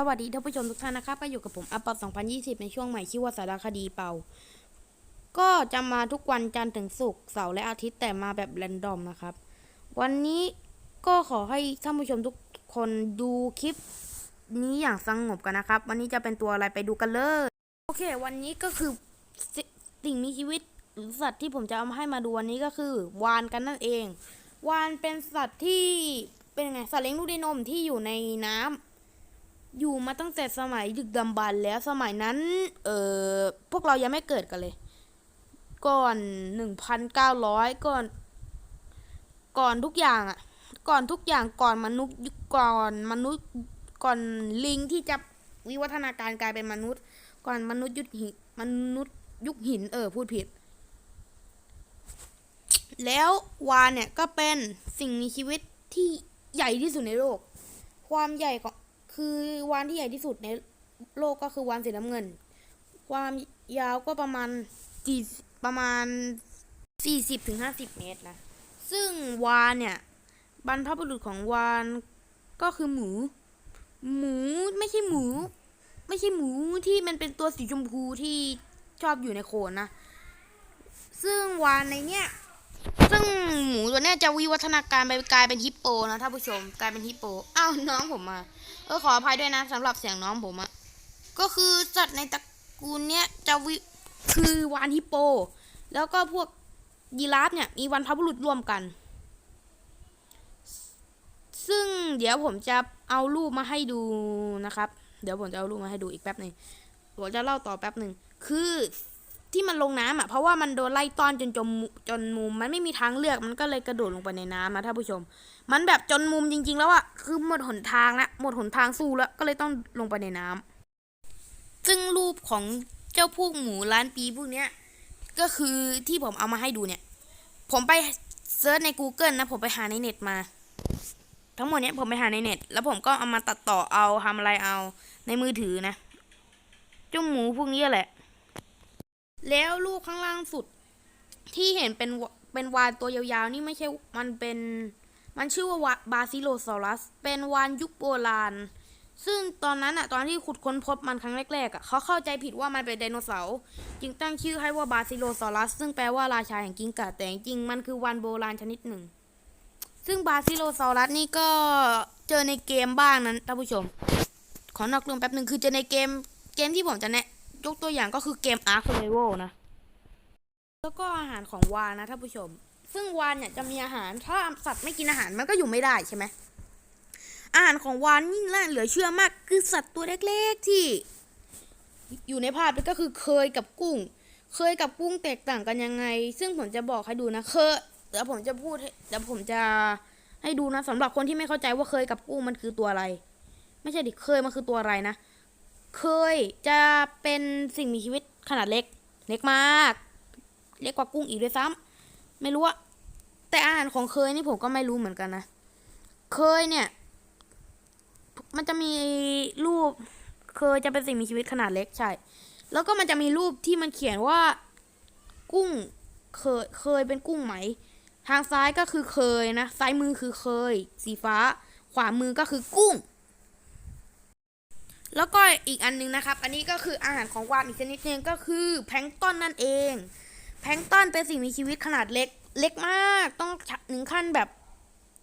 สวัสดีท่านผู้ชมทุกท่านนะครับก็อยู่กับผมอัปปอ2020 ในช่วงใหม่ชื่อว่าสารคดีเป่า ก็จะมาทุกวันจันทร์ถึงศุกร์เสาร์และอาทิตย์แต่มาแบบแรนดอมนะครับ วันนี้ก็ขอให้ท่านผู้ชมทุกคนดูคลิปนี้อย่างสงบกันนะครับ วันนี้จะเป็นตัวอะไรไปดูกันเลย โอเค วันนี้ก็คือสิสิ่งมีชีวิตหรือสัตว์ที่ผมจะเอามาให้มาดูวันนี้ก็คือ วานกันนั่นเอง วานเป็นสัตว์ที่เป็นไงสัตว์เลี้ยงลูกด้วยนมที่อยู่ในน้ำ อยู่มาตั้งแต่สมัยดึกดำบรรพ์แล้วสมัยนั้น เออพวกเรายังไม่เกิดกันเลย ก่อนหนึ่งพันเก้าร้อยก่อน ก่อนทุกอย่างอะ่ะ ก่อนทุกอย่างก่อนมนุษย์ก่อนมนุษย์ก่อนลิงที่จะวิวัฒนาการกลายเป็นมนุษย์ ก่อนมนุษย์ยุคหินมนุษย์ยุคหิน เออ พูดผิด แล้ววานเนี่ยก็เป็นสิ่งมีชีวิตที่ใหญ่ที่สุดในโลก ความใหญ่ของ คือวานที่ใหญ่ที่สุดในโลกก็คือวานสีน้ำเงิน ความยาวก็ประมาณสี่ประมาณสี่สิบถึงห้าสิบเมตรนะ ซึ่งวานเนี่ยบรรพบุรุษของวานก็คือหมู หมูไม่ใช่หมู ไม่ใช่หมูที่มันเป็นตัวสีชมพูที่ชอบอยู่ในโคนนะ ซึ่งวานในเนี้ยซึ่งหมูตัวเนี้ยจะวิวัฒนาการไปกลายเป็นฮิปโปนะท่านผู้ชม กลายเป็นฮิปโป อ้าวน้องผมมา เออขออภัยด้วยนะสำหรับเสียงน้องผมอะก็คือสัตว์ในตระกูลเนี้ยจะวิคือวานฮิปโป แล้วก็พวกยีราฟเนี่ยมีวันพบุรุษร่วมกัน ซึ่งเดี๋ยวผมจะเอารูปมาให้ดูนะครับ เดี๋ยวผมจะเอารูปมาให้ดูอีกแป๊บหนึ่งผมจะเล่าต่อแป๊บหนึ่งคือ ที่มันลงน้ำอะเพราะว่ามันโดนไล่ต้อนจนจมจนมุม มันไม่มีทางเลือกมันก็เลยกระโดดลงไปในน้ำนะท่านผู้ชม มันแบบจนมุมจริง ๆ แล้วอะคือหมดหนทางละหมดหนทางสู้แล้วก็เลยต้องลงไปในน้ำซึ่งรูปของเจ้าพวกหมูล้านปีพวกเนี้ยก็คือที่ผมเอามาให้ดูเนี่ย ผมไปเซิร์ชใน Google นะ ผมไปหาในเน็ตมา ทั้งหมดเนี้ยผมไปหาในเน็ต แล้วผมก็เอามาตัดต่อเอาทำอะไรเอาในมือถือนะเจ้าหมูพวกนี้แหละ แล้วลูกข้างล่างสุด ที่เห็นเป็นวเป็นวานตัวยาวๆ นี่ไม่ใช่ มันเป็นมันชื่อว่าวาบาซิโลซอรัส เป็นวานยุคโบราณ ซึ่งตอนนั้นอะตอนที่ขุดค้นพบมันครั้งแรกๆอะเขาเข้าใจผิดว่ามันเป็นไดโนเสาร์ จึงตั้งชื่อให้ว่าบาซิโลซอรัส ซึ่งแปลว่าราชาแห่งกิ้งก่าแต่จริงๆมันคือวานโบราณชนิดหนึ่ง ซึ่งบาซิโลซอรัสนี่ก็เจอในเกมบ้างนั้นท่านผู้ชม ขอนอกเรื่องแป๊บหนึ่งคือเจอในเกมเกมที่ผมจะแนะ ยกตัวอย่างก็คือเกม Ark Survival นะ แล้วก็อาหารของวานนะท่านผู้ชม ซึ่งวานเนี่ยจะมีอาหาร ถ้าสัตว์ไม่กินอาหารมันก็อยู่ไม่ได้ใช่ไหม อาหารของวานนี่น่าเหลือเชื่อมากคือสัตว์ตัวเล็กๆที่ อยู่ในภาพก็คือเคยกับกุ้ง เคยกับกุ้งแตกต่างกันยังไง ซึ่งผมจะบอกให้ดูนะ เคยเดี๋ยวผมจะพูดเดี๋ยวผมจะให้ดูนะสำหรับคนที่ไม่เข้าใจว่าเคยกับกุ้งมันคือตัวอะไร ไม่ใช่ดิเคยมันคือตัวอะไรนะ เคยจะเป็นสิ่งมีชีวิตขนาดเล็ก เล็กมาก เล็กกว่ากุ้งอีกด้วยซ้ำไม่รู้อะแต่อาหารของเคยนี่ผมก็ไม่รู้เหมือนกันนะ เคยเนี่ย มันจะมีรูปเคยจะเป็นสิ่งมีชีวิตขนาดเล็กใช่ แล้วก็มันจะมีรูปที่มันเขียนว่า กุ้งเคยเคยเป็นกุ้งไหม ทางซ้ายก็คือเคยนะ ซ้ายมือคือเคย สีฟ้า ขวามือก็คือกุ้ง แล้วก็อีกอันหนึงนะครับ อันนี้ก็คืออาหารของวานอีกชนิดหนึงก็คือแพลงต้นนั่นเอง แพลงต้นเป็นสิ่งมีชีวิตขนาดเล็ก เล็กมาก ต้องหนึ่งขั้นแบบ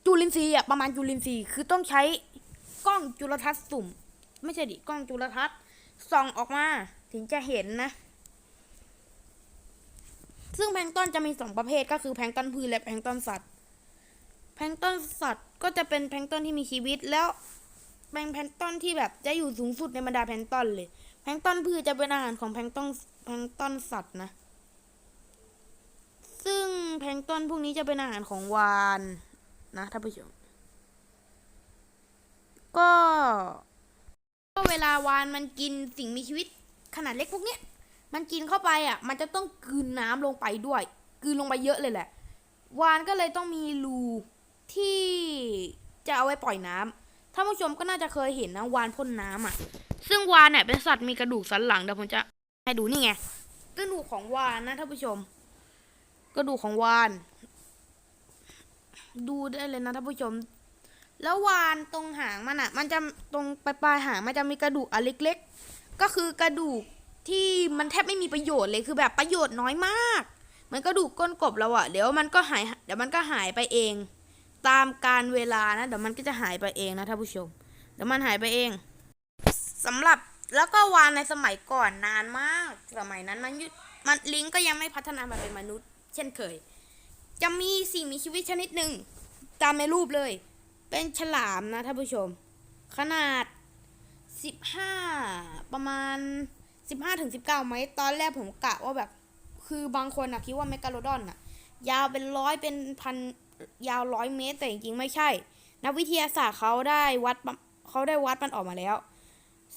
จุลินทรีย์อะประมาณจุลินทรีย์ คือต้องใช้กล้องจุลทรรศน์สุ่ม ไม่ใช่ดิ กล้องจุลทรรศน์ส่องออกมาถึงจะเห็นนะ ซึ่งแพลงต้นจะมีสองประเภทก็คือแพลงต้นพืชและแพลงต้นสัตว์ แพลงต้นสัตว์ก็จะเป็นแพลงต้นที่มีชีวิตแล้ว เป็นแพลงก์ต้นที่แบบจะอยู่สูงสุดในบรรดาแพลงก์ต้นเลย แพลงก์ต้นพืชจะเป็นอาหารของแพลงก์ต้นแพลงก์ต้นสัตว์นะ ซึ่งแพลงก์ต้นพวกนี้จะเป็นอาหารของวานนะท่านผู้ชม ก็ก็เวลาวานมันกินสิ่งมีชีวิตขนาดเล็กพวกเนี้ย มันกินเข้าไปอะ มันจะต้องกืนน้ำลงไปด้วยกืนลงไปเยอะเลยแหละ วานก็เลยต้องมีรูที่จะเอาไว้ปล่อยน้ำ ท่านผู้ชมก็น่าจะเคยเห็นนะวานพ่นน้ำอะ ซึ่งวานเนี่ยเป็นสัตว์มีกระดูกสันหลังเดี๋ยวผมจะให้ดูนี่ไงกระดูกของวานนะท่านผู้ชม กระดูกของวาน ดูได้เลยนะท่านผู้ชม แล้ววานตรงหางมันอะมันจะตรงปลายปลายหางมันจะมีกระดูกอันเล็กๆ ก็คือกระดูกที่มันแทบไม่มีประโยชน์เลยคือแบบประโยชน์น้อยมากเหมือนกระดูกก้นกบเราอะเดี๋ยวมันก็หายเดี๋ยวมันก็หายไปเอง ตามการเวลานะเดี๋ยวมันก็จะหายไปเองนะท่านผู้ชม เดี๋ยวมันหายไปเองสำหรับแล้วก็วานในสมัยก่อนนานมาก สมัยนั้นมันยุมันลิงก็ยังไม่พัฒนามาเป็นมนุษย์ เช่นเคย จะมีสิ่งมีชีวิตชนิดหนึ่งตามในรูปเลย เป็นฉลามนะท่านผู้ชม ขนาด 15 ประมาณ 15ถึง19 เมตร ตอนแรกผมกะว่าแบบ คือบางคนอะคิดว่าเมกาโลดอนอะยาวเป็นร้อยเป็นพัน ยาวร้อยเมตร แต่จริงๆไม่ใช่ นักวิทยาศาสตร์เขาได้วัดเขาได้วัดมันออกมาแล้ว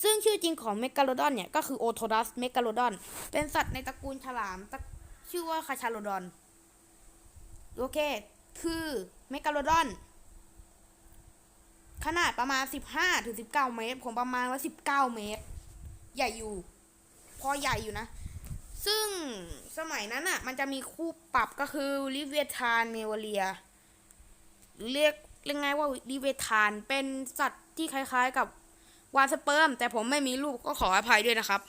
ซึ่งชื่อจริงของเมกาโลดอนเนี่ย ก็คือโอโทดัสเมกาโลดอน เป็นสัตว์ในตระกูลฉลาม ชื่อว่าคาชาโลดอน โอเค คือเมกาโลดอน ขนาดประมาณ 15ถึง19 เมตร ผมประมาณว่า 19 เมตร ใหญ่อยู่ พอใหญ่อยู่นะซึ่งสมัยนั้นอะ มันจะมีคู่ปรับก็คือลิเวียทานเมวเลีย เรียกเรียกไงว่าลิเวทานเป็นสัตว์ที่คล้ายๆกับวานสเปิร์ม แต่ผมไม่มีรูปก็ขออภัยด้วยนะครับ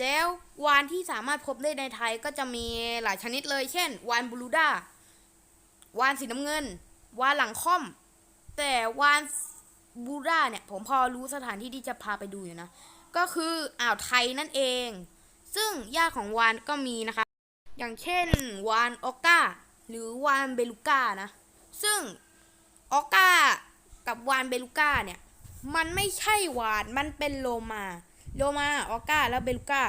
แล้ววานที่สามารถพบได้ในไทยก็จะมีหลายชนิดเลย เช่น วานบลูด้าวานสีน้ำเงิน วานหลังค่อม แต่วานบลูด้าเนี่ย ผมพอรู้สถานที่ที่จะพาไปดูอยู่นะ ก็คืออ่าวไทยนั่นเอง ซึ่งญาติของวานก็มีนะคะ อย่างเช่นวานออก้า หรือวานเบลูก้านะ ซึ่งออก้ากับวานเบลูก้าเนี่ย มันไม่ใช่วาน มันเป็นโลมา โลมาออก้าแล้วเบลูก้า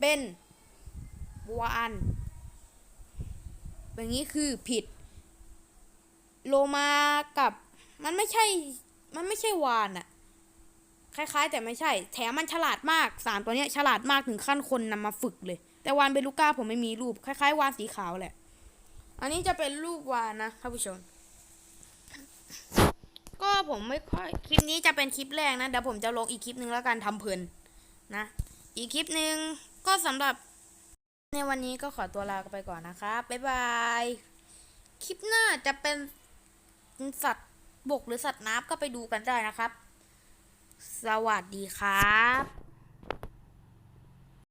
เป็นวานแบบนี้คือผิด โลมากับมันไม่ใช่ มันไม่ใช่วานอะคล้ายๆ แต่ไม่ใช่ แถมมันฉลาดมากสามตัวเนี้ยฉลาดมากถึงขั้นคนนำมาฝึกเลย แต่วานเบลูก้าผมไม่มีรูป คล้ายๆ วานสีขาวแหละ อันนี้จะเป็นรูปวานนะท่านผู้ชม ก็ผมไม่ค่อยคลิปนี้จะเป็นคลิปแรกนะเดี๋ยวผมจะลงอีกคลิปหนึ่งแล้วกันทำเพลินนะ อีกคลิปหนึ่งก็สำหรับในวันนี้ก็ขอตัวลาไปก่อนนะครับบ๊ายบาย คลิปหน้าจะเป็นสัตว์บกหรือสัตว์น้ำก็ไปดูกันได้นะครับ สวัสดีครับ